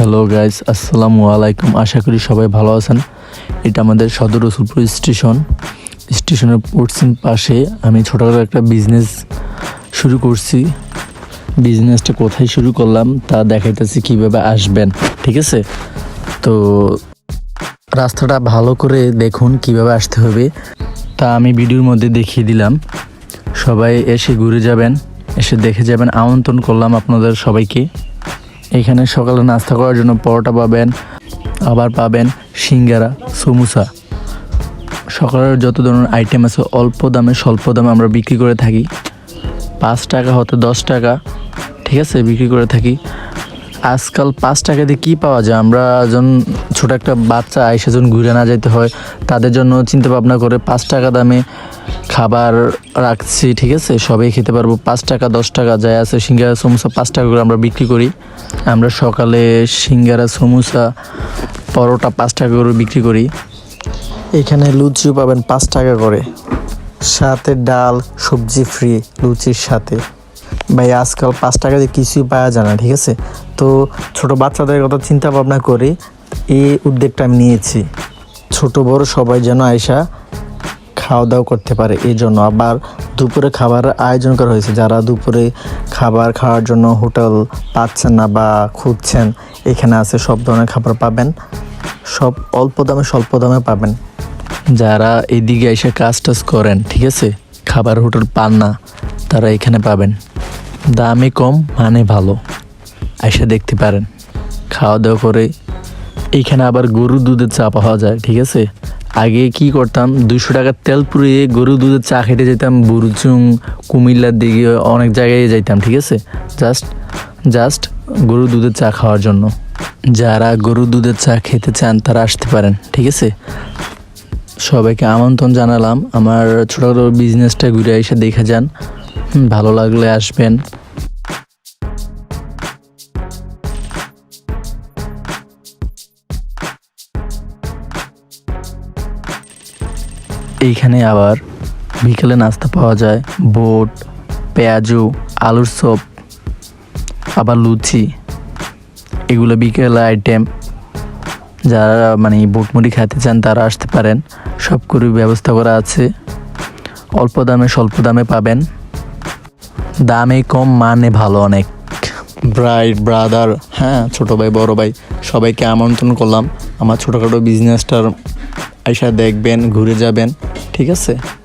Hello guys আসসালামু আলাইকুম আশা করি সবাই ভালো আছেন। এটা আমাদের সদর রসুলপুর স্টেশন। স্টেশনের পশ্চিম পাশে আমি ছোটোখাটো একটা বিজনেস শুরু করছি। বিজনেসটা কোথায় শুরু করলাম তা দেখাইতেছি কীভাবে আসবেন, ঠিক আছে? তো রাস্তাটা ভালো করে দেখুন কীভাবে আসতে হবে। তা আমি ভিডিওর মধ্যে দেখিয়ে দিলাম। সবাই এসে ঘুরে যাবেন, এসে দেখে যাবেন। আমন্ত্রণ করলাম আপনাদের সবাইকে। এখানে সকালে নাস্তা করার জন্য পরোটা পাবেন, আবার পাবেন সিঙ্গারা সমুসা সকালের যত ধরনের আইটেম আছে, অল্প দামে, স্বল্প দামে আমরা বিক্রি করে থাকি। পাঁচ টাকা হতে দশ টাকা, ঠিক আছে? বিক্রি করে থাকি। আজকাল পাঁচ টাকা দিয়ে কী পাওয়া যায়? আমরা যখন ছোটো একটা বাচ্চা আইসে যখন ঘুরে না যেতে হয়, তাদের জন্য চিন্তা ভাবনা করে পাঁচ টাকা দামে খাবার রাখছি, ঠিক আছে? সবাই খেতে পারব। পাঁচ টাকা, দশ টাকা যায় আছে। সিঙ্গারা, সমোসা পাঁচ টাকা করে আমরা বিক্রি করি। আমরা সকালে সিঙ্গারা, সমোসা, পরোটা পাঁচ টাকা করে বিক্রি করি। এখানে লুচিও পাবেন পাঁচ টাকা করে। সাথে ডাল, সবজি ফ্রি লুচির সাথে। ভাই, আজকাল পাঁচ টাকা দিয়ে কিছুই পাওয়া যায় না, ঠিক আছে? তো ছোট বাচ্চাদের কথা চিন্তা ভাবনা করে, এই উদ্যোগটা আমি নিয়েছি। ছোট বড় সবাই যেন আয়সা খাওয়া দাওয়া করতে পারে, এই জন্য। আবার দুপুরে খাবার আয়োজন করা হয়েছে, যারা দুপুরে খাবার খাওয়ার জন্য হোটেল পাচ্ছেন না বা খুঁজছেন, এখানে আছে, সব ধরনের খাবার পাবেন। সব অল্প দামে, স্বল্প দামে পাবেন। যারা এদিকে এসে কাজ টাজ করেন, ঠিক আছে? খাবার হোটেল পান না, তারা এখানে পাবেন। দামে কম মানে ভালো। এসে দেখতে পারেন। খাওয়া দাওয়া করে এইখানে আবার গরুর দুধের চা পাওয়া যায়, ঠিক আছে? আগে কি করতাম দুশো টাকার তেল পুড়িয়ে গরুর দুধের চা খেতে যেতাম, বুরুচুং, কুমিল্লার দিকে অনেক জায়গায় যাইতাম, ঠিক আছে? জাস্ট জাস্ট গরুর দুধের চা খাওয়ার জন্য। যারা গরুর দুধের চা খেতে চান, তারা আসতে পারেন, ঠিক আছে? সবাইকে আমন্ত্রণ জানালাম। আমার ছোটোখাটো বিজনেসটা ঘুরে এসে দেখে যান। ভালো লাগলে আসবেন। এইখানে আবার বিকেলে নাস্তা পাওয়া যায়। বোট, পেঁয়াজু, আলুর চপ, আবার লুচি। এগুলো বিকেলে আইটেম যারা মানে বুট মুড়ি খেতে চান, তারা আসতে পারেন। সব করে ব্যবস্থা করা আছে। অল্প দামে, স্বল্প দামে পাবেন। দামে কম মানে ভালো অনেক। ব্রাইড ব্রাদার হ্যাঁ ছোটো ভাই, বড় ভাই, সবাইকে আমন্ত্রণ করলাম। আমার ছোটোখাটো বিজনেসটার আইসা দেখবেন, ঘুরে যাবেন, ঠিক আছে?